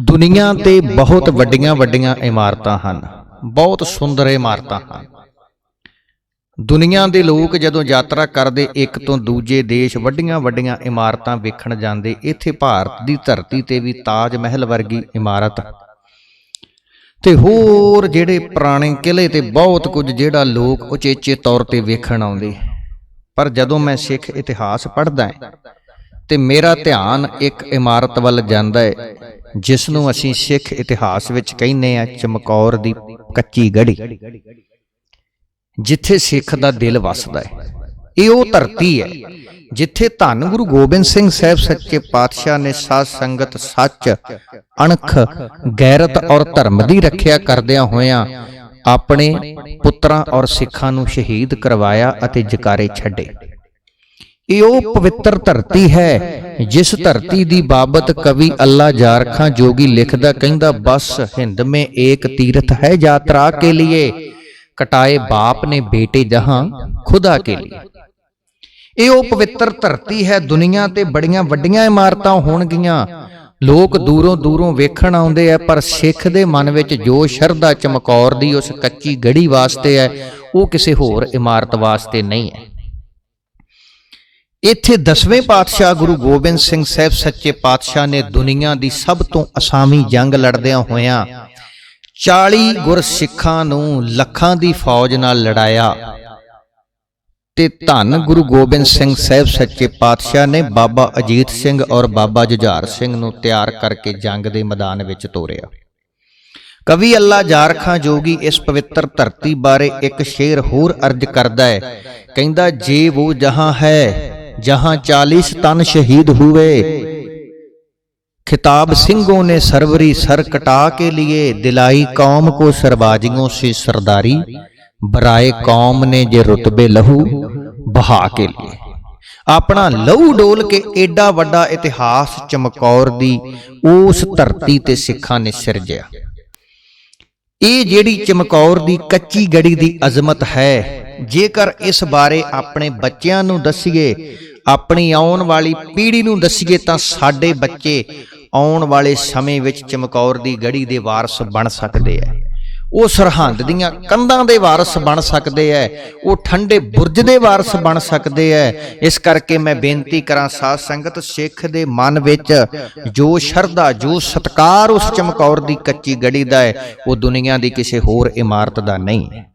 ਦੁਨੀਆ ਤੇ ਬਹੁਤ ਵੱਡੀਆਂ ਵੱਡੀਆਂ ਇਮਾਰਤਾਂ ਹਨ, ਬਹੁਤ ਸੁੰਦਰ ਇਮਾਰਤਾਂ ਹਨ। ਦੁਨੀਆ ਦੇ ਲੋਕ ਜਦੋਂ ਯਾਤਰਾ ਕਰਦੇ, ਇੱਕ ਤੋਂ ਦੂਜੇ ਦੇਸ਼ ਵੱਡੀਆਂ ਵੱਡੀਆਂ ਇਮਾਰਤਾਂ ਵੇਖਣ ਜਾਂਦੇ, ਇੱਥੇ ਭਾਰਤ ਦੀ ਧਰਤੀ ਤੇ ਵੀ ਤਾਜ ਮਹਿਲ ਵਰਗੀ ਇਮਾਰਤ। ਤੇ ਹੋਰ ਜਿਹੜੇ ਪੁਰਾਣੇ ਕਿਲੇ ਤੇ ਬਹੁਤ ਕੁਝ ਜਿਹੜਾ ਲੋਕ ਉਚੇਚੇ ਤੌਰ ਤੇ ਵੇਖਣ ਆਉਂਦੇ। ਪਰ ਜਦੋਂ ਮੈਂ ਸਿੱਖ ਇਤਿਹਾਸ ਪੜ੍ਹਦਾ ਹਾਂ ਤੇ ਮੇਰਾ ਧਿਆਨ ਇੱਕ ਇਮਾਰਤ ਵੱਲ ਜਾਂਦਾ ਹੈ ਜਿਸ ਨੂੰ ਅਸੀਂ ਸਿੱਖ ਇਤਿਹਾਸ ਵਿੱਚ ਕਹਿੰਦੇ ਆ ਚਮਕੌਰ ਦੀ ਕੱਚੀ ਗੜੀ। ਜਿੱਥੇ ਸਿੱਖ ਦਾ ਦਿਲ ਵਸਦਾ ਹੈ। ਇਹ ਉਹ ਧਰਤੀ ਹੈ ਜਿੱਥੇ ਧੰਨ ਗੁਰੂ ਗੋਬਿੰਦ ਸਿੰਘ ਸਾਹਿਬ ਸੱਚੇ ਪਾਤਸ਼ਾਹ ਨੇ ਸਾਧ ਸੰਗਤ ਸੱਚ, ਅਣਖ, ਗੈਰਤ ਔਰ ਧਰਮ ਦੀ ਰੱਖਿਆ ਕਰਦਿਆਂ ਹੋਇਆਂ ਆਪਣੇ ਪੁੱਤਰਾਂ ਔਰ ਸਿੱਖਾਂ ਨੂੰ ਸ਼ਹੀਦ ਕਰਵਾਇਆ ਅਤੇ ਜਕਾਰੇ ਛੱਡੇ। ਇਹ ਉਹ ਪਵਿੱਤਰ ਧਰਤੀ ਹੈ ਜਿਸ ਧਰਤੀ ਦੀ ਬਾਬਤ ਕਵੀ ਅੱਲਾ ਜਾਰਖਾਂ ਜੋਗੀ ਲਿਖਦਾ ਕਹਿੰਦਾ, ਬਸ ਹਿੰਦ ਮੇ ਏਕ ਤੀਰਥ ਹੈ ਯਾਤਰਾ ਕੇ लिए ਕਟਾਏ ਬਾਪ ਨੇ ਬੇਟੇ ਜਹਾਂ ਖੁਦਾ ਕੇ ਲਈ ਇਹ ਉਹ ਪਵਿੱਤਰ ਧਰਤੀ ਹੈ, ਦੁਨੀਆ ਤੇ ਬੜੀਆਂ ਵੱਡੀਆਂ ਇਮਾਰਤਾਂ ਹੋਣਗੀਆਂ। ਲੋਕ ਦੂਰੋਂ ਦੂਰੋਂ ਵੇਖਣ ਆਉਂਦੇ ਆ ਪਰ ਸਿੱਖ ਦੇ ਮਨ ਵਿੱਚ ਜੋ ਸ਼ਰਧਾ ਚਮਕੌਰ ਦੀ ਉਸ ਕੱਚੀ ਗੜੀ ਵਾਸਤੇ ਹੈ ਉਹ ਕਿਸੇ ਹੋਰ ਇਮਾਰਤ ਵਾਸਤੇ ਨਹੀਂ ਹੈ ਇੱਥੇ ਦਸਵੇਂ ਪਾਤਸ਼ਾਹ ਗੁਰੂ ਗੋਬਿੰਦ ਸਿੰਘ ਸਾਹਿਬ ਸੱਚੇ ਪਾਤਸ਼ਾਹ ਨੇ ਦੁਨੀਆ ਦੀ ਸਭ ਤੋਂ ਅਸਾਮੀ ਜੰਗ ਲੜਦਿਆਂ ਹੋਇਆਂ 40 ਗੁਰਸਿੱਖਾਂ ਨੂੰ ਲੱਖਾਂ ਦੀ ਫੌਜ ਨਾਲ ਲੜਾਇਆ। ਤੇ ਧੰਨ ਗੁਰੂ ਗੋਬਿੰਦ ਸਿੰਘ ਸਾਹਿਬ ਸੱਚੇ ਪਾਤਸ਼ਾਹ ਨੇ ਬਾਬਾ ਅਜੀਤ ਸਿੰਘ ਔਰ ਬਾਬਾ ਜੁਝਾਰ ਸਿੰਘ ਨੂੰ ਤਿਆਰ ਕਰਕੇ ਜੰਗ ਦੇ ਮੈਦਾਨ ਵਿੱਚ ਤੋਰਿਆ। ਕਵੀ ਅੱਲਾ ਜਾਰਖਾਂ ਜੋਗੀ ਇਸ ਪਵਿੱਤਰ ਧਰਤੀ ਬਾਰੇ ਇੱਕ ਸ਼ੇਰ ਹੋਰ ਅਰਜ ਕਰਦਾ ਹੈ, ਕਹਿੰਦਾ, ਜੇ ਉਹ ਜਹਾਂ ਹੈ ਜਹਾਂ 40 ਤਨ ਸ਼ਹੀਦ हुए खिताब सिंहों ने सरवरी सर कटा के लिए दिलाई कौम को सरबाजियों से सरदारी बराए कौम ने जे रुतबे लहू बहा के लिए ਆਪਣਾ ਲਹੂ ਡੋਲ ਕੇ ਏਡਾ ਵੱਡਾ ਇਤਿਹਾਸ ਚਮਕੌਰ ਦੀ ਉਸ ਧਰਤੀ ਤੇ ਸਿੱਖਾਂ ਨੇ ਸਿਰਜਿਆ ਇਹ ਜਿਹੜੀ ਚਮਕੌਰ ਦੀ ਕੱਚੀ ਗੜੀ ਦੀ ਅਜ਼ਮਤ ਹੈ ਜੇਕਰ ਇਸ ਬਾਰੇ ਆਪਣੇ ਬੱਚਿਆਂ ਨੂੰ ਦਸੀਏ, ਆਪਣੀ ਆਉਣ ਵਾਲੀ ਪੀੜ੍ਹੀ ਨੂੰ ਦਸੀਏ ਤਾਂ ਸਾਡੇ ਬੱਚੇ ਆਉਣ ਵਾਲੇ ਸਮੇਂ ਵਿੱਚ ਚਮਕੌਰ ਦੀ ਗੜੀ ਦੇ ਵਾਰਸ ਬਣ ਸਕਦੇ ਐ। ਉਹ ਸਰਹੰਦ ਦੀਆਂ ਕੰਧਾਂ ਦੇ ਵਾਰਸ ਬਣ ਸਕਦੇ ਐ, ਉਹ ਠੰਡੇ ਬੁਰਜ ਦੇ ਵਾਰਸ ਬਣ ਸਕਦੇ ਐ। ਇਸ ਕਰਕੇ ਮੈਂ ਬੇਨਤੀ ਕਰਾਂ, ਸਾਧ ਸੰਗਤ, ਸਿੱਖ ਦੇ ਮਨ ਵਿੱਚ ਜੋ ਸ਼ਰਧਾ, ਜੋ ਸਤਕਾਰ ਉਸ ਚਮਕੌਰ ਦੀ ਕੱਚੀ ਗੜੀ ਦਾ ਹੈ ਉਹ ਦੁਨੀਆ ਦੀ ਕਿਸੇ ਹੋਰ ਇਮਾਰਤ ਦਾ ਨਹੀਂ ਹੈ